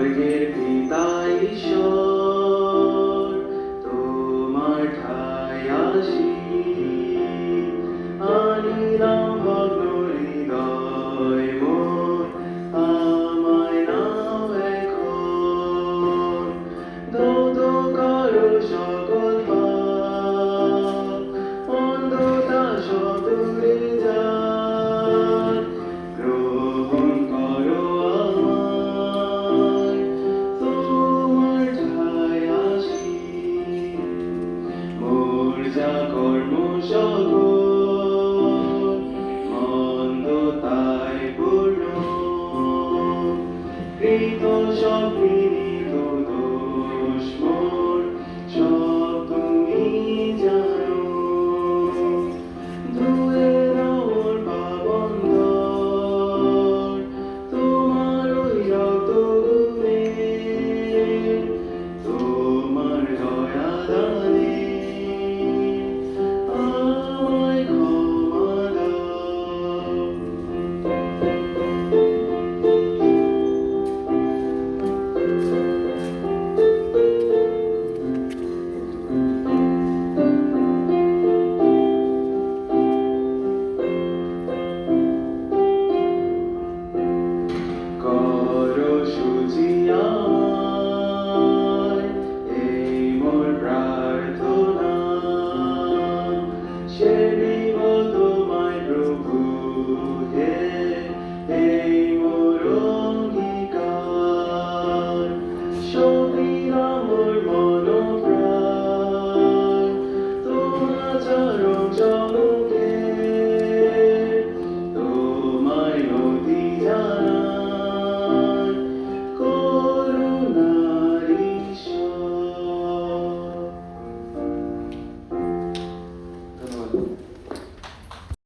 স্বর্গের যা কর্ম মন্দ তাই পূর্ণ Rojo de alma.